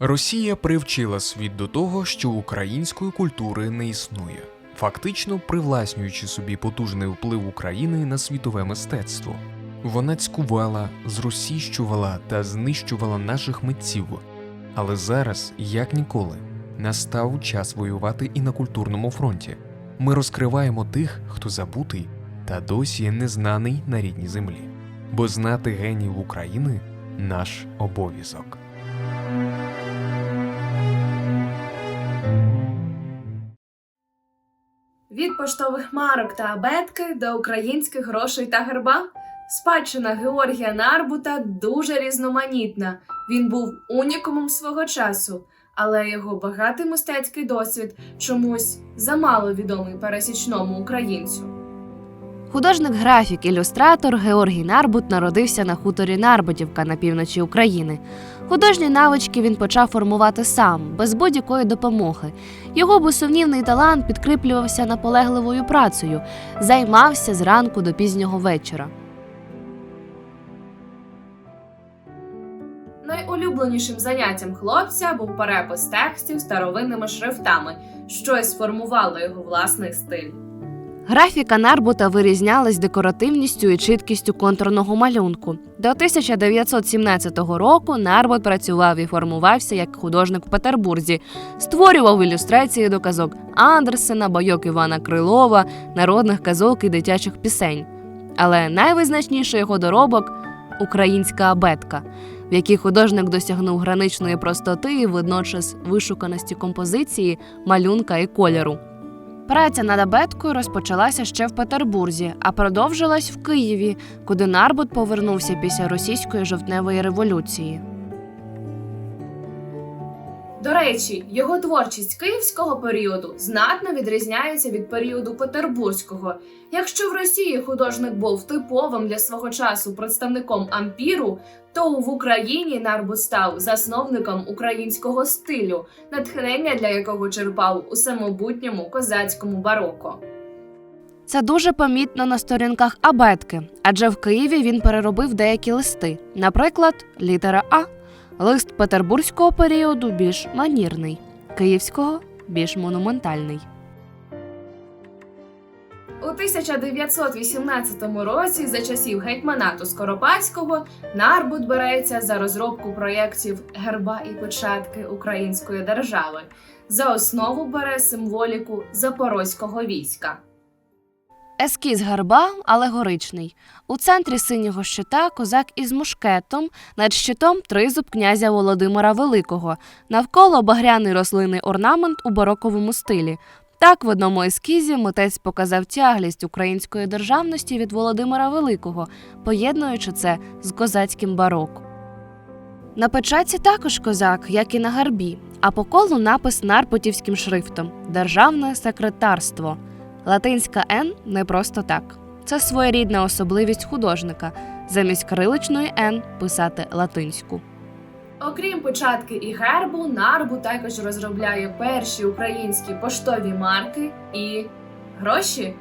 Росія привчила світ до того, що української культури не існує, фактично привласнюючи собі потужний вплив України на світове мистецтво. Вона цькувала, зросійщувала та знищувала наших митців. Але зараз, як ніколи, настав час воювати і на культурному фронті. Ми розкриваємо тих, хто забутий та досі незнаний на рідній землі. Бо знати генів України наш обов'язок. Поштових марок та абетки до українських грошей та герба. Спадщина Георгія Нарбута дуже різноманітна. Він був унікумом свого часу, але його багатий мистецький досвід чомусь замало відомий пересічному українцю. Художник-графік, ілюстратор Георгій Нарбут народився на хуторі Нарбутівка на півночі України. Художні навички він почав формувати сам, без будь-якої допомоги. Його безсумнівний талант підкріплювався наполегливою працею, займався з ранку до пізнього вечора. Найулюбленішим заняттям хлопця був перепис текстів старовинними шрифтами, що й сформувало його власний стиль. Графіка Нарбута вирізнялась декоративністю і чіткістю контурного малюнку. До 1917 року Нарбут працював і формувався як художник в Петербурзі, створював ілюстрації до казок Андерсена, бойок Івана Крилова, народних казок і дитячих пісень. Але найвизначніший його доробок українська абетка, в якій художник досягнув граничної простоти і водночас вишуканості композиції, малюнка і кольору. Праця над абеткою розпочалася ще в Петербурзі, а продовжилась в Києві, куди Нарбут повернувся після російської жовтневої революції. До речі, його творчість київського періоду знатно відрізняється від періоду петербурзького. Якщо в Росії художник був типовим для свого часу представником ампіру, то в Україні Нарбут став засновником українського стилю, натхнення для якого черпав у самобутньому козацькому бароко. Це дуже помітно на сторінках абетки, адже в Києві він переробив деякі листи, наприклад, літера А. Лист петербурзького періоду більш манірний, київського більш монументальний. У 1918 році, за часів гетьманату Скоропадського, Нарбут береться за розробку проєктів герба і початки української держави. За основу бере символіку запорозького війська. Ескіз герба алегоричний. У центрі синього щита козак із мушкетом, над щитом тризуб князя Володимира Великого, навколо багряний рослинний орнамент у бароковому стилі. Так, в одному ескізі митець показав тяглість української державності від Володимира Великого, поєднуючи це з козацьким бароком. На печатці також козак, як і на гарбі, а по колу напис нарпотівським шрифтом Державне секретарство. Латинська Н не просто так. Це своєрідна особливість художника. Замість криличної Н писати латинську. Окрім початки і гербу, Нарбу також розробляє перші українські поштові марки і гроші.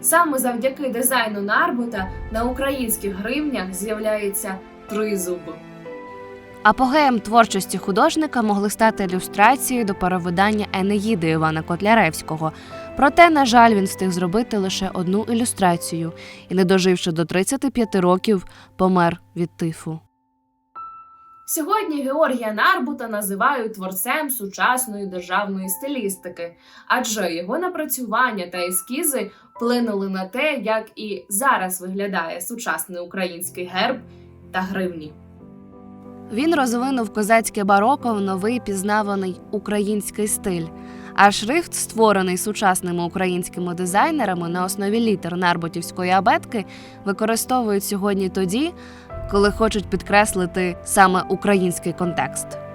Саме завдяки дизайну Нарбута на українських гривнях з'являється тризуб. Апогеєм творчості художника могли стати ілюстрації до перевидання Енеїди Івана Котляревського. Проте, на жаль, він встиг зробити лише одну ілюстрацію і, не доживши до 35 років, помер від тифу. Сьогодні Георгія Нарбута називають творцем сучасної державної стилістики, адже його напрацювання та ескізи вплинули на те, як і зараз виглядає сучасний український герб та гривні. Він розвинув козацьке бароко в новий пізнаваний український стиль. А шрифт, створений сучасними українськими дизайнерами на основі літер нарботівської абетки, використовують сьогодні тоді, коли хочуть підкреслити саме український контекст.